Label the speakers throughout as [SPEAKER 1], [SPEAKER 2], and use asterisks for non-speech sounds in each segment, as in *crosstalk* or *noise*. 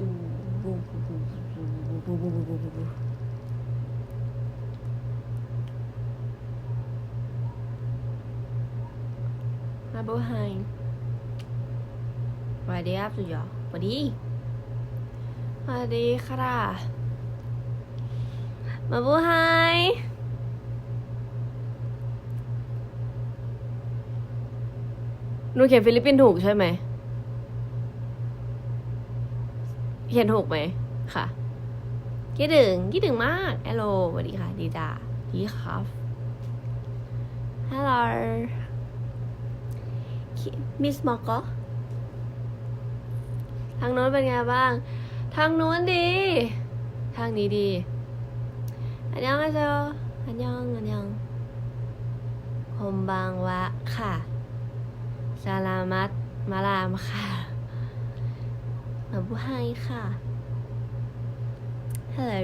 [SPEAKER 1] ดูมาโบไฮสวัสดีครับสุดยอดสวัสดีสวัสดีค่ะมาบูไฮนูเขียนฟิลิปปินส์ถูกใช่ไหม เขียนถูกไหมค่ะคิดถึงคิดถึงมากฮัลโหลสวัสดีค่ะ ดีจ้าดีครับฮัลโหลมิสมอกก็ทางโน้นเป็นไงบ้าง ทางโน้นดี ทางนี้ดีอันยังอาเซลอันยังอันยังคมบางวะค่ะ สลามัตมาลามค่ะ มาบุไฮค่ะฮัลโหล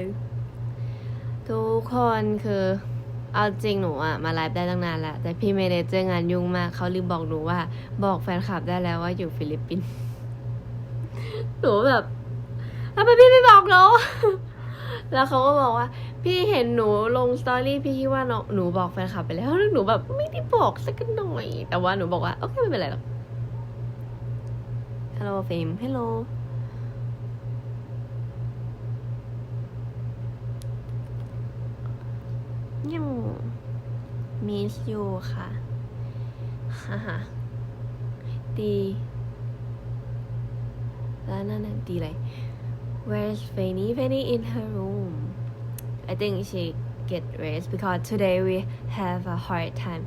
[SPEAKER 1] ทุกคนคือเอาจริงหนูอะมาไลฟ์ได้ตั้งนานแล้ว แต่พี่เมเนเจอร์งานยุ่งมากเขาลืมบอกหนูว่า บอกแฟนคลับได้แล้วว่าอยู่ฟิลิปปินส์หนูแบบทำไมพี่ไม่บอกเราแล้วเขาก็บอกว่า พี่เห็นหนูลงสตอรี่พี่คิดว่าน้องหนูบอกแฟนคลับไปแล้วแล้วหนูแบบไม่ได้บอกสักหน่อย แต่ว่าหนูบอกว่าโอเคไม่เป็นไรหรอกฮัลโหลเฟมฮัลโหล ยังมิสยูค่ะฮ่าฮ่าดีแล้วนั่นน่ะดีเลย Where's Fanny? Fanny in her room. I think she get rest because today we have a hard time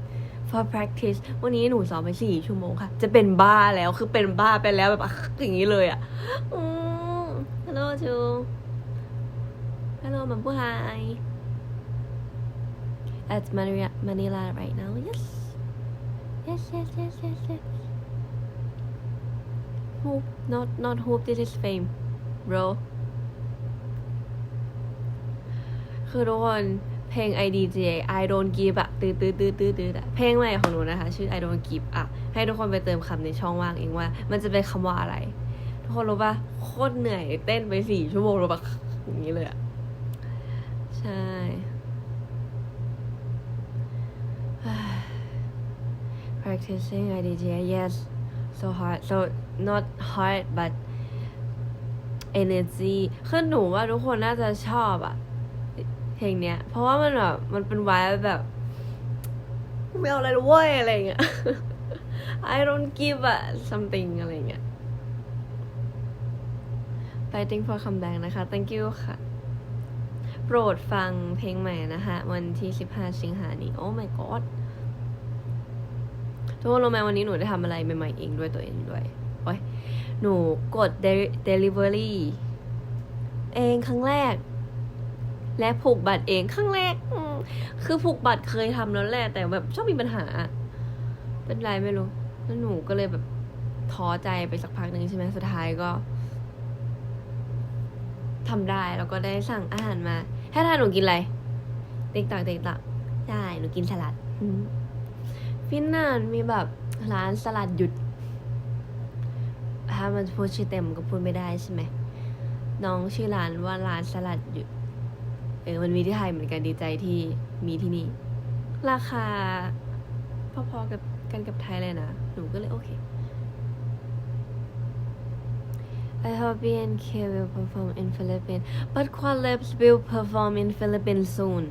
[SPEAKER 1] for practice วันนี้หนูซ้อมไปสี่ชั่วโมงค่ะ จะเป็นบ้าแล้ว คือเป็นบ้าไปแล้วแบบอย่างนี้เลยอะอืม Hello to Hello มัมพูไฮ at Manila, Manila right now yes yes yes yes yes yes hope not not hope this is fame bro คือทุกคนเพลง IDJ I don't give อะตืดตืดตืดตืดตืดอเพลงใหม่ของหนูนะคะ ชื่อ I don't give อะให้ทุกคนไปเติมคำในช่องว่างเองว่า มันจะเป็นคำว่าอะไร ทุกคนรู้ปะโคตรเหนื่อยเต้นไปสี่ชั่วโมงรู้ปะอย่างนี้เลยอะใช่ practicing IDJ yes so hard so not hard but energy คือหนูว่าทุกคนน่าจะชอบอะเพลงเนี้ย เพราะว่ามันแบบมันเป็นไวแบบ ไม่เอาอะไรเลยเว้ยอะไรเงี้ย I don't give a something อะไรเงี้ย fighting for comeback นะคะ thank you ค่ะ โปรดฟังเพลงใหม่นะคะ วันที่ 15 สิงหานี้ oh my god ทุกคนรู้ไหมวันนี้หนูได้ทำอะไรใหม่ๆเองด้วยตัวเองด้วยโอ้ยหนูกด de- delivery เองครั้งแรก และผูกบัตรเองครั้งแรกอืมคือผูกบัตรเคยทำแล้วแหละแต่แบบชอบมีปัญหา เป็นไรไม่รู้ แล้วหนูก็เลยแบบท้อใจไปสักพักหนึ่งใช่ไหมสุดท้ายก็ทำได้แล้วก็ได้สั่งอาหารมา ให้ทานหนูกินอะไรติ๊กตักติ๊กตักได้หนูกินสลัดอืม ฟินแลนด์มีแบบร้านสลัดหยุด ถ้ามันพูดชื่อเต็มก็พูดไม่ได้ใช่ไหม น้องชื่อร้านว่าร้านสลัดหยุด เออ มันมีที่ไทยเหมือนกันดีใจที่มีที่นี่ ราคาพอๆกับกันกับไทยเลยนะ หนูก็เลยโอเค I hope BNK will perform in Philippines but Quadlabs will perform in Philippines soon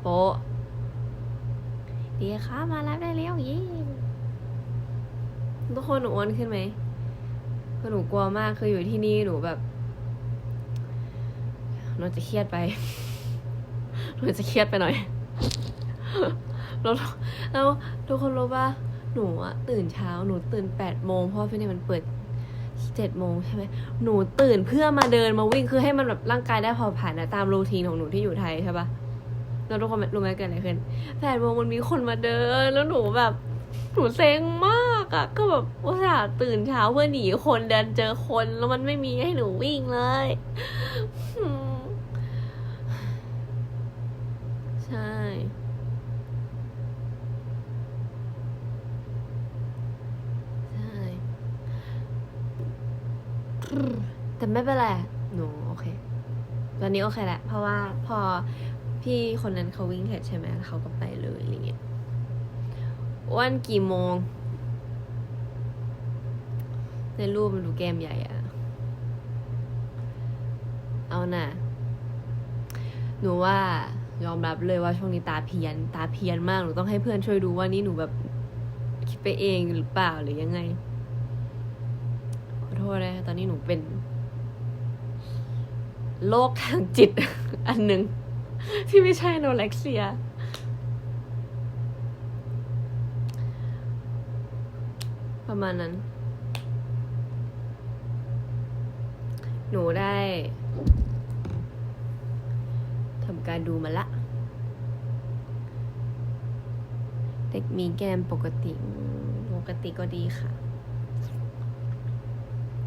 [SPEAKER 1] โปะ ดีค่ะมาแล้วได้แล้วเย้ทุกคนหนูอ้วนขึ้นไหมคือหนูกลัวมากคืออยู่ที่นี่หนูแบบหนูจะเครียดไปหนูจะเครียดไปหน่อยแล้วแล้วทุกคนรู้ป่ะหนูอะตื่นเช้าหนูตื่นแปดโมงเพราะว่าที่นี่มันเปิดเจ็ดโมงใช่ไหมหนูตื่นเพื่อมาเดินมาวิ่งคือให้มันแบบร่างกายได้พอผ่านนะตามรูทีนของหนูที่อยู่ไทยใช่ปะ แล้วทุกคนรู้ไหมเกิดอะไรขึ้นแปดโมงมันมีคนมาเดิน แล้วหนูแบบหนูเซ็งมากอะก็แบบอุตส่าห์ตื่นเช้าเพื่อหนีคนเดินเจอคนแล้วมันไม่มีให้หนูวิ่งเลยใช่ใช่แต่ไม่เป็นไรหนูโอเค ตอนนี้โอเคแหละ เพราะว่าพอ พี่คนนั้นเขาวิ่งเสร็จใช่ไหมเขาก็ไปเลยอะไรเงี้ยวันกี่โมง ในรูปมันดูแก้มใหญ่อะเอาน่ะ หนูว่ายอมรับเลยว่าช่วงนี้ตาเพียน ตาเพียนมาก หนูต้องให้เพื่อนช่วยดูว่านี่หนูแบบคิดไปเองหรือเปล่าหรือยังไง ขอโทษนะตอนนี้หนูเป็นโรคทางจิต อันหนึ่ง ที่ไม่ใช่โนเล็กเซีย ประมาณนั้น หนูได้ทำการดูมาละ เด็กมีแกมปกติ ปกติก็ดีค่ะ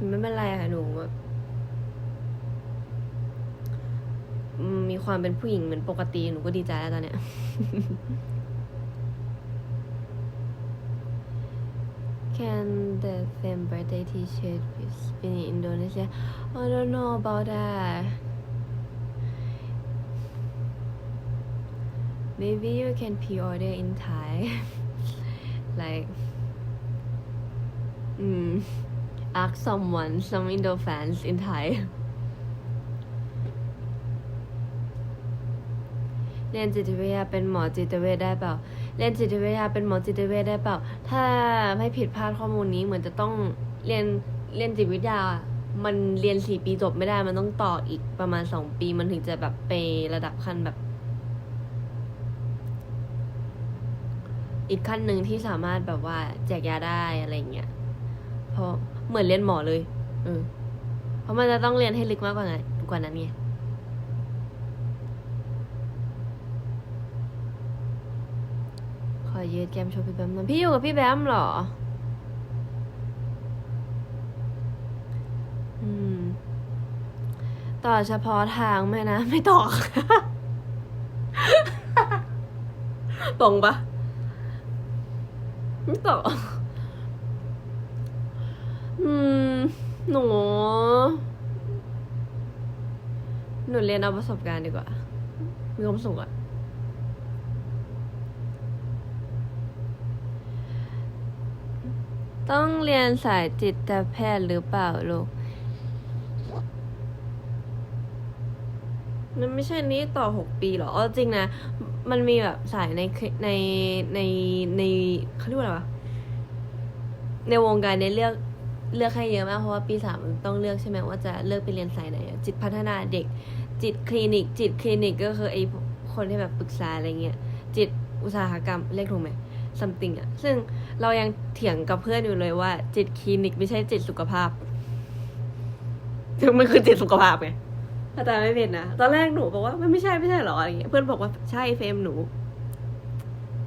[SPEAKER 1] ไม่เป็นไรค่ะหนูแบบอื มีความเป็นผู้หญิงเหมือนปกติหนูก็ดีใจแล้วตอนเนี้ย Can the same birthday t-shirt be been in Indonesia? I don't know about that. Maybe you can pre-order in Thai. like, mm, ask someone, some Indo fans in Thai. เรียนจิตวิทยาเป็นหมอจิตเวชได้เปล่า เรียนจิตวิทยาเป็นหมอจิตเวชได้เปล่า ถ้าไม่ผิดพลาดข้อมูลนี้เหมือนจะต้องเรียนเรียนจิตวิทยา มันเรียนสี่ปีจบไม่ได้ มันต้องต่ออีกประมาณสองปี มันถึงจะแบบไประดับขั้นแบบ อีกขั้นหนึ่งที่สามารถแบบว่าแจกยาได้อะไรเงี้ย เพราะเหมือนเรียนหมอเลย เออ เพราะมันจะต้องเรียนให้ลึกมากกว่าไงกว่านั้นไง ข อยืดแก้มโชว์พี่แบมหน่อยพี่อยู่กับพี่แบมเหรอ อืม ต่อเฉพาะทางไหมนะ ไม่ต่อตรงปะไม่ต่ออืม หนู หนูเรียนเอาประสบการณ์ดีกว่า มีความสุขอะ ต้องเรียนสายจิตแพทย์หรือเปล่าลูกมันไม่ใช่นี้ต่อหกปีหรอเอจริงนะ มันมีแบบสายในในในในเขาเรียกว่าอะไรวะ ในวงการเนี่ยเลือกเลือกให้เยอะมากเพราะว่าปีสามต้องเลือกใช่ไหมว่าจะเลือกไปเรียนสายไหน จิตพัฒนาเด็ก จิตคลินิก จิตคลินิกก็คือไอ้คนที่แบบปรึกษาอะไรเงี้ย จิตอุตสาหกรรมเรียกถูกไหม something อะซึ่งเรายังเถียงกับเพื่อนอยู่เลยว่า จิตคลินิกไม่ใช่จิตสุขภาพซึ่งมันคือจิตสุขภาพไงถ้าไม่ผิดนนะ ตอนแรกหนูบอกว่ามันไม่ใช่ไม่ใช่หรออะไรเงี้ย เพื่อนบอกว่าใช่เฟมหนู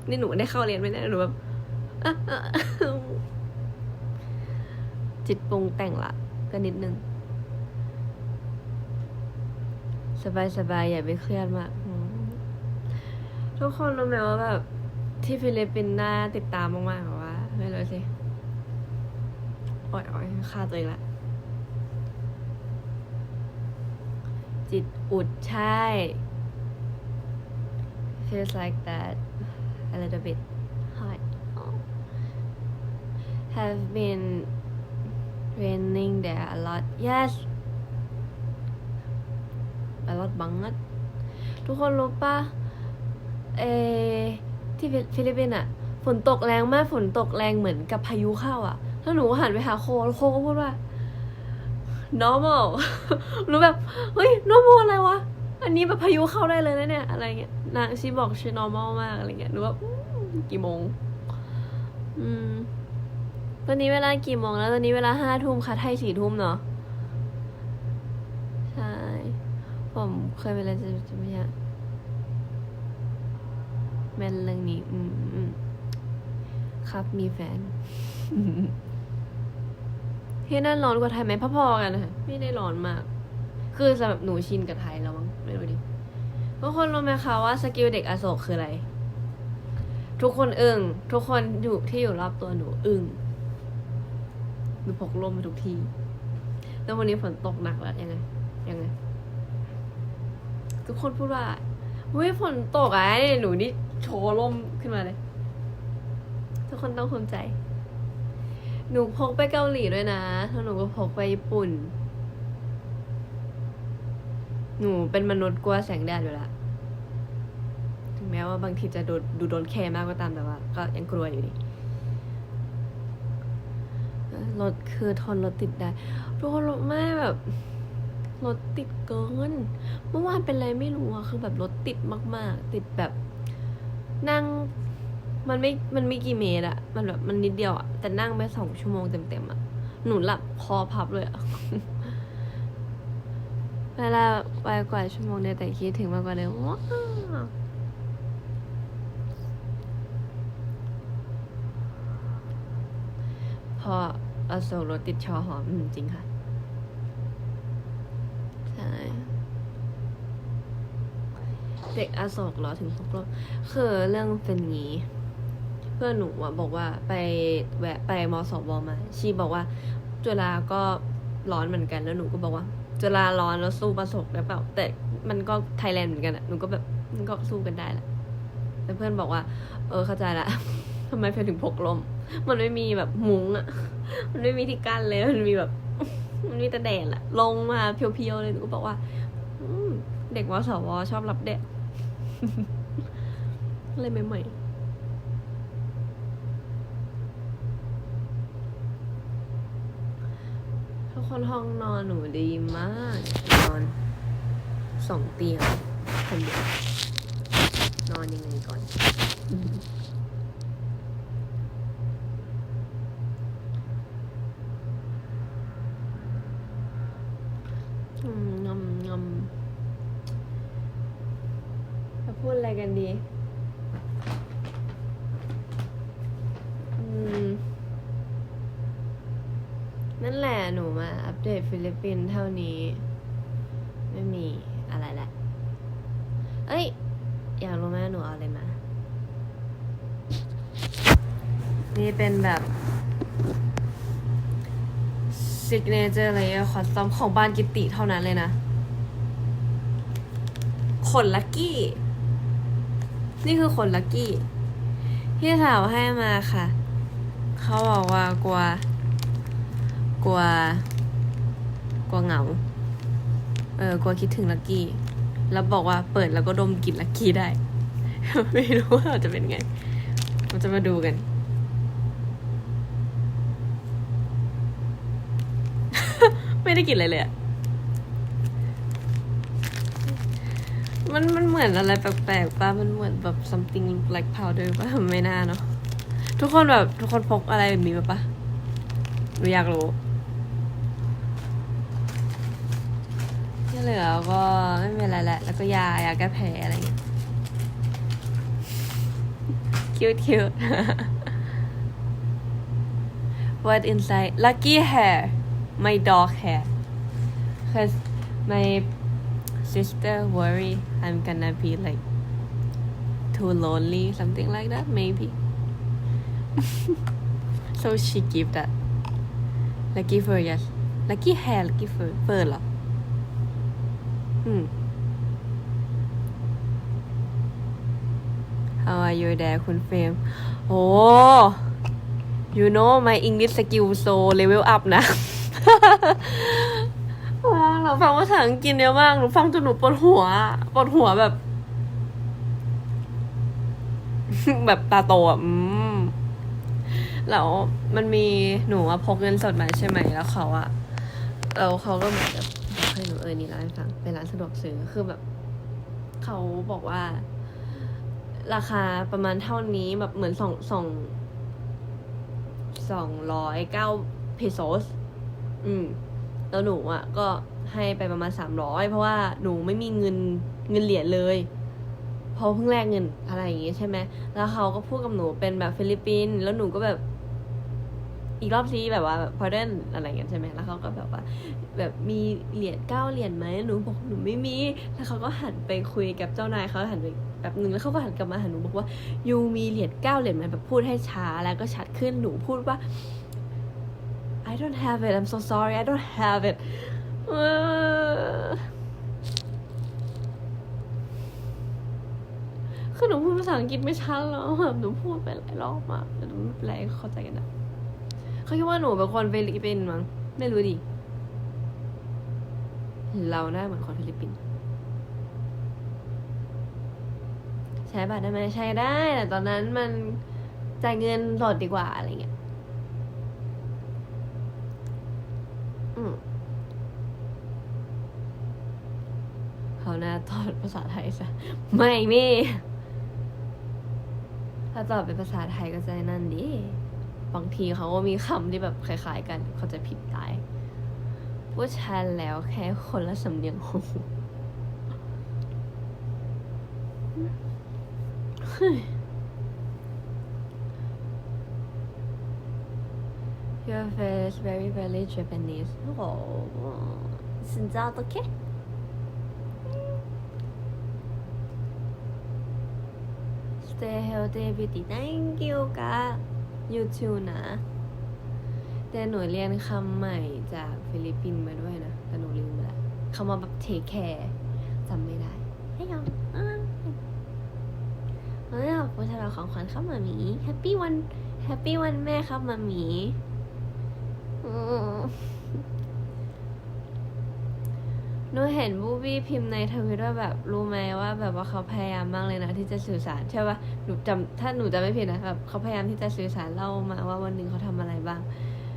[SPEAKER 1] นี่หนูได้เข้าเรียนไหมเนี่ยหนูแบบจิตปรุงแต่งละก็นิดนึง สบายสบายอย่าไปเครียดมาก ทุกคนรู้ไหมว่าแบบ ที่ฟิลิปปินส์น่าติดตามมากๆแบบว่าไม่รู้สิโอ้ยๆฆ่าตัวเองละ จิตอุดใช่ feels like that a little bit hot oh. have been raining there a lot yes a lot บังนัดทุกคนรู้ปะเออ ที่ฟิลิปปินส์อะ ฝนตกแรงมากฝนตกแรงเหมือนกับพายุเข้าอะ แล้วหนูก็หันไปหาโคแล้วโคก็พูดว่า normal รู้แบบ เฮ้ย normal อะไรวะ อันนี้แบบพายุเข้าได้เลยนะเนี่ย อะไรเงี้ย นางชีบอกชี normal มากอะไรเงี้ยหนูแบบอืมกี่โมง อืม ตอนนี้เวลากี่โมงแล้ว ตอนนี้เวลาห้าทุ่มค่ะ ไทยสี่ทุ่มเนาะ ใช่ ผมเคยไปเรียนจิตวิทยาแมนเรื่องนี้อืมอืมครับมีแฟนที่นั่นร้อนกว่าไทยไหมพอๆกันนะไม่ได้ร้อนมาก คือสำหรับหนูชินกับไทยแล้วมั้งไม่รู้ดิทุกคนรู้ไหมคะว่าสกิลเด็กอโศกคืออะไร ทุกคนอึ้งทุกคนอยู่ที่อยู่รอบตัวหนูอึ้งหนูพกร่มไปทุกที่แล้ววันนี้ฝนตกหนักแล้วยังไงยังไงทุกคนพูดว่าเฮ้ยฝนตกอะหนูนี่ โชว์ร่มขึ้นมาเลย ทุกคนต้องภูมิใจ หนูพกไปเกาหลีด้วยนะแล้วหนูก็พกไปญี่ปุ่น หนูเป็นมนุษย์กลัวแสงแดดอยู่และถึงแม้ว่าบางทีจะดูดูโดนแคร์มากก็ตามแต่ว่า ก็ยังกลัวอยู่ดีรถคือทนรถติดได้ทุกคนรถไม่แบบรถติดเกิน เมื่อวานเป็นอะไรไม่รู้อะคือแบบรถติดมาก ๆ ติดแบบ นั่งมันไม่ มันไม่กี่เมตรอะมันแบบมันนิดเดียวอะแต่นั่งไปสองชั่วโมงเต็มๆอะหนูหลับคอพับเลยอะเวลาไปกว่าชั่วโมงเนี่ยแต่คิดถึงมากกว่าเดิมว้าพออโศกรถติดชอหอมจริงค่ะ ใช่ เด็กอโศกเหรอถึงพกรถคือเรื่องเป็นงี้ เพื่อนหนูอะบอกว่าไปแวะไปมสวมาชีบอกว่า จุฬาก็ร้อนเหมือนกันแล้วหนูก็บอกว่าจุฬาร้อนแล้วสู้ประสบได้เปล่า แต่มันก็ไทยแลนด์เหมือนกันอะหนูก็แบบมันก็สู้กันได้แหละแต่เพื่อนบอกว่า เออเข้าใจละทำไมเพื่อนถึงพกลม มันไม่มีแบบมุ้งอะมันไม่มีที่กั้นเลย มันมีแบบ มันมีแต่แดดอะลงมาเพียวๆเลยหนูก็บอกว่าเด็กวสวชอบรับแดด อะไรใหม่ๆทุกคนห้องนอนหนูดีมาก นอนสองเตียงคนเดียวนอนยังไงก่อน อืมงำงำจะพูดอะไรกันดี อืม นั่นแหละหนูมาอัปเดตฟิลิปปินส์เท่านี้ ไม่มีอะไรแหละ เอ้ย อยากรู้ไหมหนูเอาอะไรมา นี่เป็นแบบ ซิก เจอร์เลยคอสตอมของบ้านกิตติเท่านั้นเลยนะ ขนลักกี้ นี่คือขนลักกี้พี่สาวให้มาค่ะ เขาบอกว่ากลัว กลัว กลัวเหงา เออกลัวคิดถึงลักกี้ แล้วบอกว่าเปิดแล้วก็ดมกลิ่นลักกี้ได้ ไม่รู้ว่าจะเป็นไง เราจะมาดูกัน ไม่ได้กลิ่นอะไรเลยอะมันมันเหมือนอะไรแปลกๆป่ะ มันเหมือนแบบ something like powder ป่ะไม่น่าเนาะ ทุกคนแบบ ทุกคนพกอะไรแบบนี้มาปะหนูอยากรู้ที่เหลือก็ไม่เป็นไรแหละ แล้วก็ยายาแก้แพ้อะไรเงี้ย cute cute what inside lucky hair my dog hair cause my sister worry I'm gonna be like too lonely something like that maybe so she give that lucky fur yes lucky hair lucky fur fur เหรออืม How are you there คุณเฟรมโอ้ you know my English skill so level up นะ ว้าวเราฟังภาษาอังกฤษเยอะมากหนูฟังจนหนูปวดหัวปวดหัวแบบ แบบตาโตอะอืมแล้วมันมีหนูอะพกเงินสดมาใช่ไหมแล้วเขาอะแล้วเขาก็เหมือนแบบบอกให้หนูเออนี่ร้านฟังเป็นร้านสะดวกซื้อคือแบบเขาบอกว่า ราคาประมาณเท่านี้แบบเหมือนสองสองสองร้อยเก้าเพโซส อืมแล้วหนูอะก็ให้ไปประมาณสามร้อยเพราะว่าหนูไม่มีเงินเงินเหรียญเลยเพราะเพิ่งแลกเงินอะไรอย่างงี้ใช่ไหมแล้วเขาก็พูดกับหนูเป็นแบบฟิลิปปินส์แล้วหนูก็แบบ อีกรอบซีแบบว่าพอเดนอะไรอย่างเงี้ยใช่ไหมแล้วเขาก็แบบว่า แบบมีเหรียญเก้าเหรียญไหมหนูบอกหนูไม่มี แล้วเขาก็หันไปคุยกับเจ้านายเขาหันไปแบบหนึ่งแล้วเขาก็หันกลับมาหาหนูบอกว่ายูมีเหรียญเก้าเหรียญไหมแบบพูดให้ช้าแล้วก็ชัดขึ้นหนูพูดว่า I don't have it I'm so sorry I don't have it คือหนูพูดภาษาอังกฤษไม่ชัดแล้วแบบหนูพูดไปหลายรอบมากแต่หนูไม่เป็นไรเข้าใจกันนะเขาคิดว่าหนูเป็นคนฟิลิปปินส์มั้งไม่รู้ดิเราหน้าเหมือนคนฟิลิปปินส์ใช้บัตรได้ไหมใช้ได้แต่ตอนนั้นมันจ่ายเงินสดดีกว่าอะไรเงี้ย อืมเขา หน้าตอบภาษาไทยซะไม่นี่ถ้าตอบเป็นภาษาไทยก็จะนั่นดิบางทีเขาก็มีคำที่แบบคล้าย ๆ กันเขาจะผิดได้ผู้ชายแล้วแค่คนละสำเนียงหู Your face very very Japanese โอ้สินจ้าตัวแค่ Stay healthy beauty thank you กะ you too นะ แต่หนูเรียนคำใหม่จากฟิลิปปินส์มาด้วยนะ แต่หนูลืมไปแล้วคำว่าแบบ take care จำไม่ได้ ให้ยอมอ่าเฮ้ยขอบคุณสำหรับของขวัญครับมามี Happy วัน Happy วันแม่ครับมามีอืม หนูเห็นบูบี้พิมพ์ในทวิตว่าแบบรู้ไหมว่าแบบว่าเขาพยายามมากเลยนะที่จะสื่อสารใช่ปะหนูจำถ้าหนูจำไม่ผิดนะแบบเขาพยายามที่จะสื่อสารเล่ามาว่าวันหนึ่งเขาทำอะไรบ้าง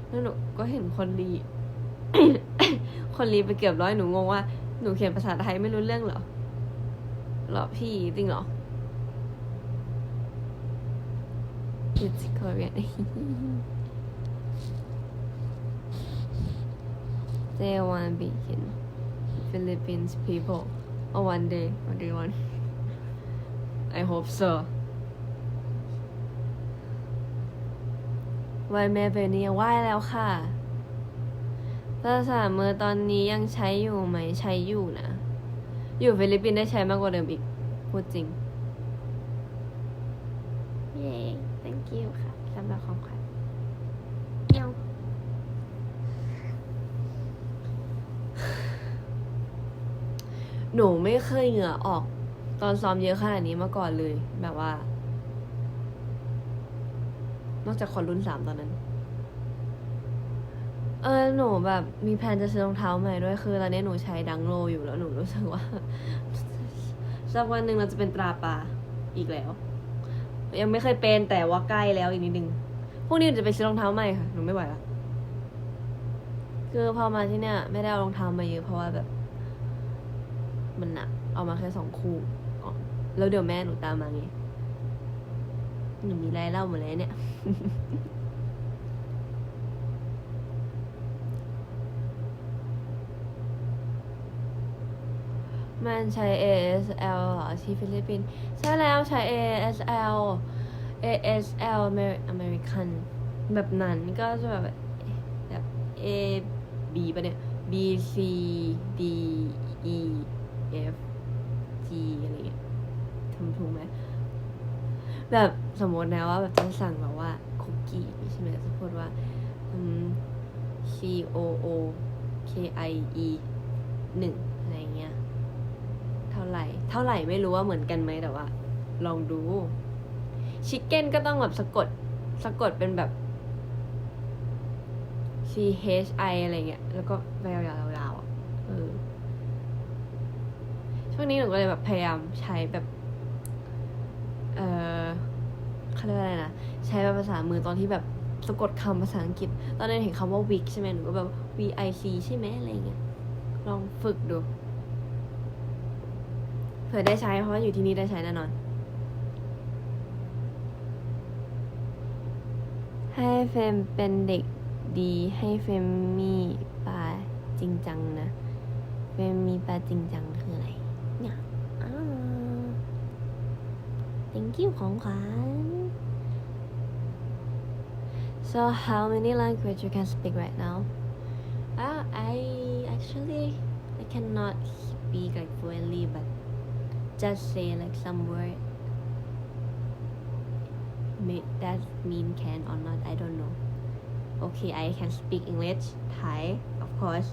[SPEAKER 1] แล้วหนูก็เห็นคนรีคนรีไปเกือบร้อยหนูงงว่าหนูเขียนภาษาไทยไม่รู้เรื่องเหรอหรอพี่จริงเหรอ It's Korean They want to be in Philippines people oh one day one day one I hope so ไหวแม่เป็นนี่ไหวแล้วค่ะ ภาษามือตอนนี้ยังใช้อยู่ไหม ใช้อยู่นะ อยู่ฟิลิปปินส์ได้ใช้มากกว่าเดิมอีก พูดจริง เย้ thank you ค่ะสำหรับของขวัญเมียว หนูไม่เคยเหงื่อออก ตอนซ้อมเยอะขนาดนี้มาก่อนเลย แบบว่า นอกจากคนรุ่นสามตอนนั้น เออหนูแบบมีแพลนจะซื้อรองเท้าใหม่ด้วยคือตอนนี้หนูใช้ดังโลอยู่แล้วหนูรู้สึกว่าสักวันหนึ่งเราจะเป็นตราปลาอีกแล้ว ยังไม่เคยเป็นแต่ว่าใกล้แล้วอีกนิดนึงพรุ่งนี้หนูจะไปซื้อรองเท้าใหม่ค่ะหนูไม่ไหวละคือพอมาที่เนี่ย ไม่ได้เอารองเท้ามาเยอะเพราะว่าแบบ มันหนักเอามาแค่สองคู่แล้วเดี๋ยวแม่หนูตามมาไงหนูมีไรเล่าหมดเลยเนี่ย มันใช้ ASL เหรอที่ฟิลิปปินส์ใช่แล้วใช้ ASL ASL Amer- American แบบนั้นก็จะแบบแบบ A B ปะเนี่ย B C D E F G อะไรเงี้ยทำถูกไหมแบบสมมตินะว่าแบบต้องสั่งแบบว่าคุกกี้ใช่ไหมจะพูดว่า C O O K I E หนึ่งอะไรเงี้ย เท่าไหร่ เท่าไหร่ไม่รู้ว่าเหมือนกันไหมแต่ว่า ลองดูชิคเก้นก็ต้องแบบสะกดสะกดเป็นแบบ C H I อะไรเงี้ย แล้วก็ไปยาวๆยาวๆอะเออ ช่วงนี้หนูก็เลยแบบพยายามใช้แบบ เออเขาเรียกอะไรนะ ใช้แบบภาษามือตอนที่แบบสะกดคำภาษาอังกฤษ ตอนนั้นเห็นคำว่า wic ใช่ไหมหนูก็แบบ V I C ใช่ไหมอะไรเงี้ย ลองฝึกดูเผื่อได้ใช้เพราะว่าอยู่ที่นี่ได้ใช้แน่นอน ให้เฟมเป็นเด็กดีให้เฟมมีปลาจริงจังนะ เฟมมีปลาจริงจัง thank you ของขวัญ so how many language you can speak right now uh, I actually I cannot speak like fluently but just say like some word may that mean can or not I don't know Okay, I can speak English, Thai, of course.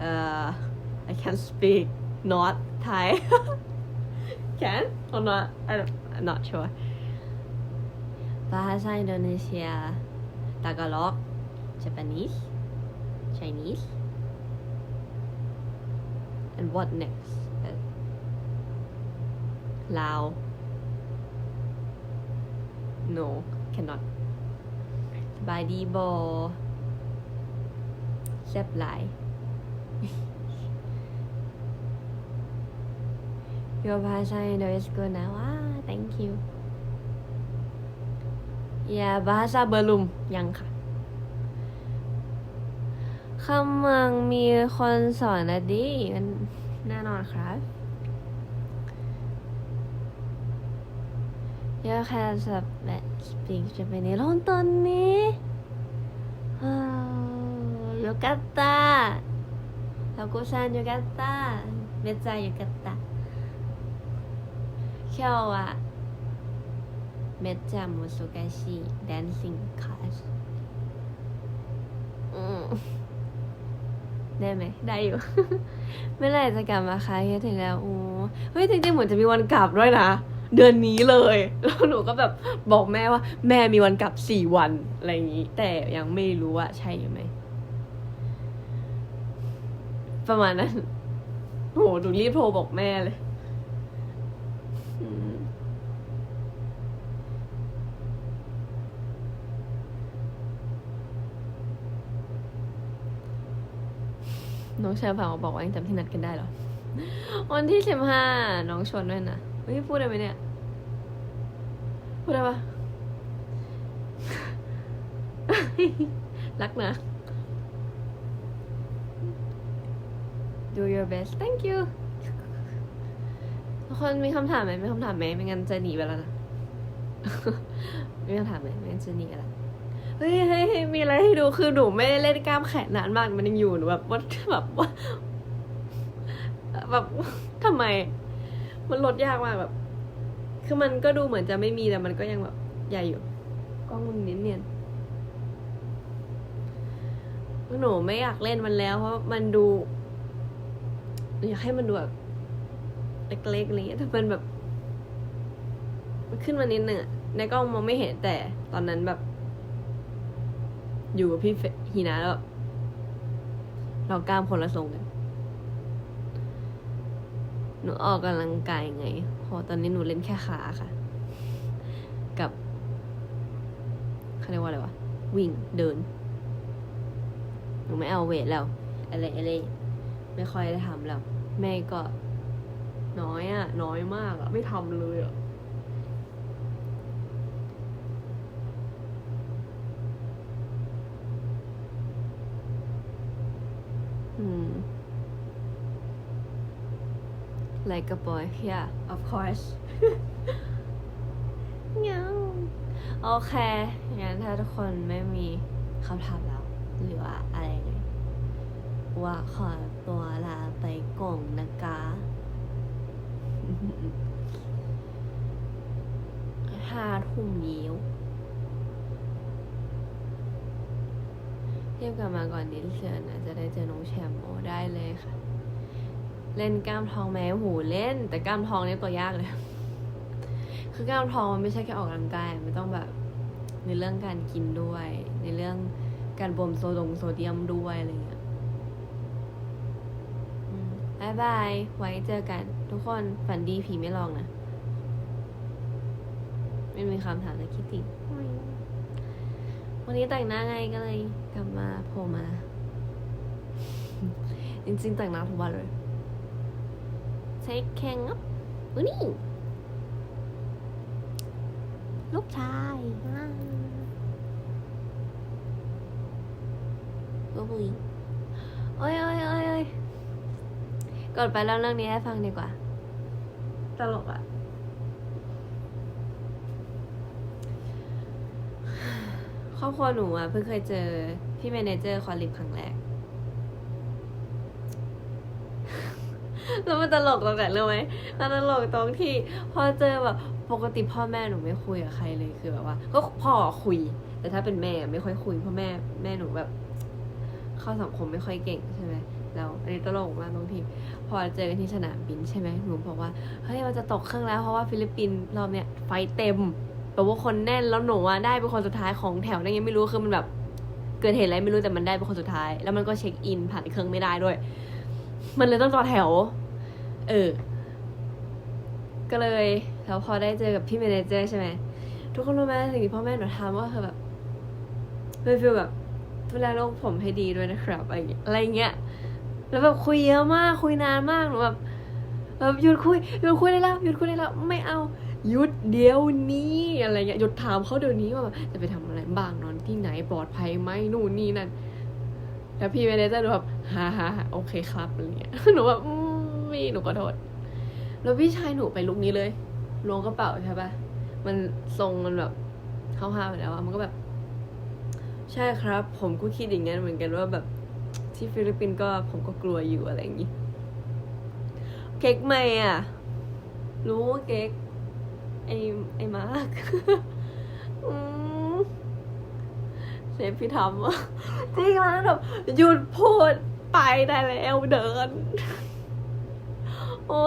[SPEAKER 1] Uh, I can speak *laughs* not Thai. *laughs* can or not? I don't, I'm not sure. ภาษาอินโดนีเซีย Tagalog, Japanese, Chinese, and what next? Uh, Lao. No, cannot. สบายดีบอแซ่บหลาย Your ภาษาอินโดนีเซียนะว้า thank you อย่าภาษาเบอร์ลุมยังค่ะคำเมืองมีคนสอนนะดิมันแน่นอนครับ Jag kan så speak Japanese 本当にあーよかったタコさんよかっためっちゃよかった 今日はめっちゃ難しいダンシングクラスうんได้ไหมได้อยู่ เมื่อไหร่จะกลับมาคะคิดถึงแล้วโอ้เฮ้ยจริงๆเหมือนจะมีวันกลับด้วยนะ เดือนนี้เลย แล้วหนูก็แบบบอกแม่ว่า แม่มีวันกลับสี่วันอะไรอย่างนี้ แต่ยังไม่รู้ว่าใช่หรือไม่ ประมาณนั้นโหหนูรีบโทรบอกแม่เลย น้องเชอร์ผ่าบอกว่ายังจำที่นัดกันได้เหรอ วันที่สิบห้าน้องชวนด้วยนะเฮ้ยพูดได้ไหมเนี่ย พูดได้ปะรักนะ do your best thank you ทุกคนมีคำถามไหมมีคำถามไหมไม่งั้นจะหนีไปแล้วนะ มีคำถามไหมไม่งั้นจะหนีไปแล้ว เฮ้ยเฮ้ยมีอะไรให้ดูคือหนูไม่ได้เล่นกล้ามแขนนานมากมันยังอยู่หนูแบบว่าแบบว่าแบบทำไม มันลดยากมากแบบ คือมันก็ดูเหมือนจะไม่มีแต่มันก็ยังแบบใหญ่อยู่กล้องมันเนียนๆหนูไม่อยากเล่นมันแล้ว เพราะมันดูอยากให้มันดูแบบเล็กๆอะไรเงี้ยแต่มันแบบ มันขึ้นมานิดนึงในกล้องมองไม่เห็นแต่ตอนนั้นแบบ อยู่กับพี่ฮีนาแล้ว เรากล้ามคนละทรงกัน หนูออกกำลังกายไง พอตอนนี้หนูเล่นแค่ขาค่ะ กับเขาเรียกว่าอะไรวะ วิ่งเดิน หนูไม่เอาเวทแล้ว อะไรอะไรไม่ค่อยได้ทำแล้ว แม่ก็น้อยอะน้อยมากอะไม่ทำเลยอะอืม like a boy yeah of course เงาโอเค งั้นถ้าทุกคนไม่มีคำถามแล้ว หรือว่าอะไรไงว่าขอตัวลาไปก่อนนะคะห้าทุ่มยิ้วเทียบกลับมาก่อนดินเสือนนะจะได้เจอน้องแชมป์โอได้เลยค่ะ เล่นกล้ามทองแม้หูเล่น แต่กล้ามทองเนี่ยตัวยากเลย คือกล้ามทองมันไม่ใช่แค่ออกกำลังกายมันต้องแบบในเรื่องการกินด้วย ในเรื่องการบ่มโซดงโซเดียมด้วยอะไรเงี้ยบายบาย ไว้เจอกัน ทุกคนฝันดีผีไม่ลองนะไม่มีคำถามเลยคิดติวันนี้แต่งหน้าไงก็เลยกลับมาโผล่มา จริงๆแต่งหน้าทุกวันเลย เช็คแข่งอัพอุ้นี่ลูกชายว้าวลูกผู้หญิงโอ้ยโอ้ยโอ้ยโอ้ยก่อนไปเล่าเรื่องนี้ให้ฟังดีกว่า ตลกอะครอบครัวหนูอะเพิ่งเคยเจอพี่เมเนเจอร์คอลิฟครั้งแรก แล้วมันตลกตรงไหนรู้ไหมมันตลกตรงที่พอเจอแบบปกติพ่อแม่หนูไม่คุยกับใครเลยคือแบบว่า ก็พ่อคุย แต่ถ้าเป็นแม่ไม่ค่อยคุยเพราะแม่แม่หนูแบบ เข้าสังคมไม่ค่อยเก่งใช่ไหมแล้วอันนี้ตลกมากบางที่พอเจอกันที่สนามบินใช่ไหมหนูบอกว่าเฮ้ยมันจะตกเครื่องแล้วเพราะว่าฟิลิปปินส์รอบเนี้ยไฟเต็มแปลว่าคนแน่นแล้วหนูอะได้เป็นคนสุดท้ายของแถวนั้นยังไม่รู้คือมันแบบเกิดเหตุอะไรไม่รู้แต่มันได้เป็นคนสุดท้าย แล้วมันก็เช็คอินผ่านเครื่องไม่ได้ด้วย มันเลยต้องต่อแถว เออ ก็เลยแล้วพอได้เจอกับพี่เมเนเจอร์ใช่ไหมทุกคนรู้ไหมสิ่งที่พ่อแม่หนูทำก็คือแบบเป็นฟีลแบบดูแลโลกผมให้ดีด้วยนะครับอะไรอย่างเงี้ยอะไรเงี้ยแล้วแบบคุยเยอะมากคุยนานมากหนูแบบแบบหยุดคุยหยุดคุยได้แล้วหยุดคุยได้แล้วไม่เอาหยุดเดี๋ยวนี้อะไรเงี้ยหยุดถามเขาเดี๋ยวนี้ว่าจะไปทำอะไรบ้างนอนที่ไหนปลอดภัยไหมนู่นนี่นั่นแล้วพี่เมเนเจอร์หนูแบบฮ่าฮ่าโอเคครับอะไรเงี้ยหนูแบบ มีหนูขอโทษแล้วพี่ชายหนูไปลุกนี้เลยล้วงกระเป๋าใช่ปะมันทรงมันแบบเข้าห้าไปแล้วอะมันก็แบบ ใช่ครับ ผมก็คิดอย่างนั้นเหมือนกันว่าแบบที่ฟิลิปปินส์ก็ผมก็กลัวอยู่อะไรอย่างนี้ เก๊กไหมอะรู้ว่าเก๊กไอไอมาร์กเซฟพี่ทำอะจริงแล้วแบบหยุดพูดไปได้แล้วเดิน โอ้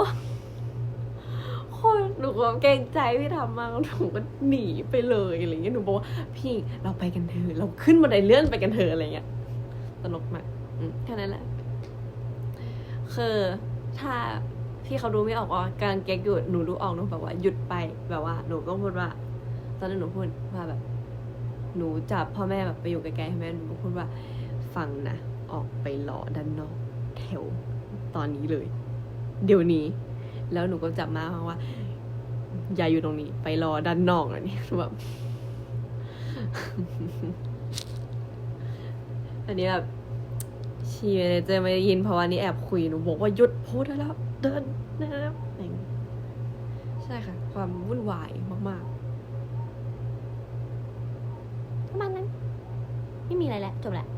[SPEAKER 1] โคตรหนูก็เกรงใจพี่ทำมากหนูก็หนีไปเลยอะไรเงี้ยหนูบอกว่าพี่เราไปกันเถอะเราขึ้นบันไดเลื่อนไปกันเถอะอะไรเงี้ยตลกมากแค่นั้นแหละคือถ้าพี่เขาดูไม่ออกว่ากำลังเก๊กอยู่หนูดูออกหนูแบบว่าหยุดไปแบบว่าหนูต้องพูดว่า ตอนนั้นหนูพูดว่าแบบ หนูจับพ่อแม่แบบไปอยู่ไกลๆใช่ไหมหนูพูดว่าฟังนะออกไปรอด้านนอกแถวตอนนี้เลย เดี๋ยวนี้ แล้วหนูก็จับมาเพราะว่า อย่าอยู่ตรงนี้ ไปรอด้านนอกอันนี้แบบอันนี้แบบชีเมเนเจอร์ไม่ได้ยินเพราะว่านี่แอบคุยหนูบอกว่าหยุดพูดได้แล้ว เดินได้แล้วอะไรอย่างงี้ใช่ค่ะ ความวุ่นวายมากๆประมาณนั้น ไม่มีอะไรแล้วจบแล้ว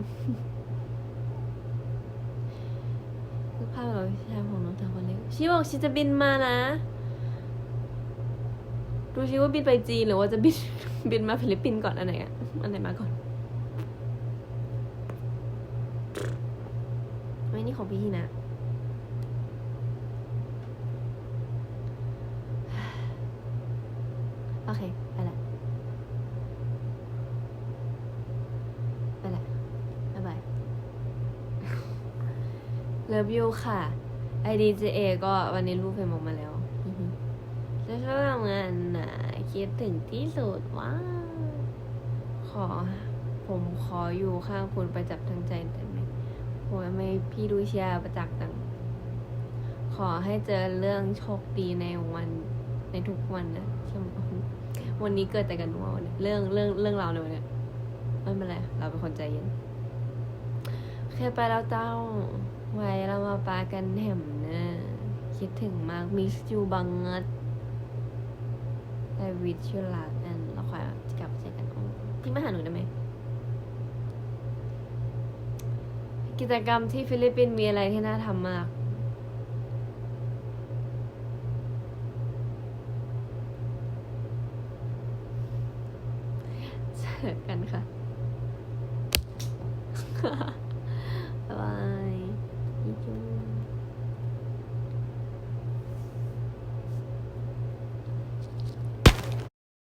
[SPEAKER 1] คือ ภาพเราพี่ชายของน้องสาวคนเล็กชีบอกชีจะบินมานะ ดูชีว่าบินไปจีนหรือว่าจะบินบินมาฟิลิปปินส์ก่อนอันไหนอะอันไหนมาก่อนไม่นี่ของพี่นะโอเคไปละ ไปละ บ๊ายบาย เลิฟยูค่ะ IDJA ก็วันนี้รูปเพลงออกมาแล้วอือฮึจะชอบทำงานนะคิดถึงที่สุดว้าขอ ผมขออยู่ข้างคุณประจับทั้งใจได้ไหมผมไม่พี่ดูเชียร์ประจักษ์ตังขอให้เจอเรื่องโชคดีในวันในทุกวันนะใช่ไหมวันนี้เกิดแต่กันว่าวันนี้เรื่องเรื่องเรื่องราวในวันเนี้ยไม่เป็นไรเราเป็นคนใจเย็นโอเคไปแล้วเจ้า ไว้เรามาปากันแหมนะคิดถึงมากมิสยูบังเงิดไดวิดชูลักอันเราคอยกลับเจอกันพี่มาหาหนูได้ไหมกิจกรรมที่ฟิลิปปินส์มีอะไรที่น่าทำมาก เจอกันค่ะ